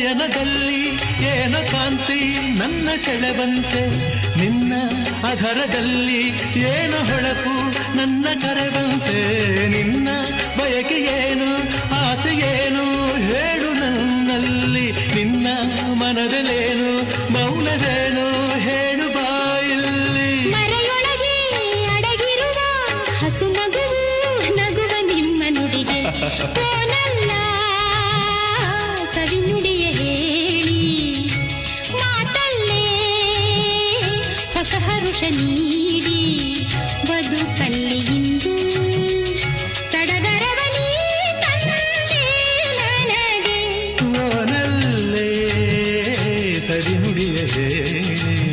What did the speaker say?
ನಯನದಲ್ಲಿ ಏನ ಕಾಂತಿ ನನ್ನ ಸೆಳೆವಂತೆ, ನಿನ್ನ ಅಧರದಲ್ಲಿ ಏನು ಹೊಳಪು ನನ್ನ ಕರೆವಂತೆ, ನಿನ್ನ ಬಯಕೆ ಏನು, ಆಸೆ ಏನು, ಹೇಳು ನನ್ನಲ್ಲಿ, ನಿನ್ನ ಮನದಲ್ಲೇನು ಮೌನವೇನು ಹೇಳು ಬಾಯಲ್ಲಿ. ಮರೆಯೊಳಗೆ ಅಡಗಿರುವ ಹಸು ನಗು ನುಡಿಗೆ ಸವಿನು ಹೇಳಿಯೇ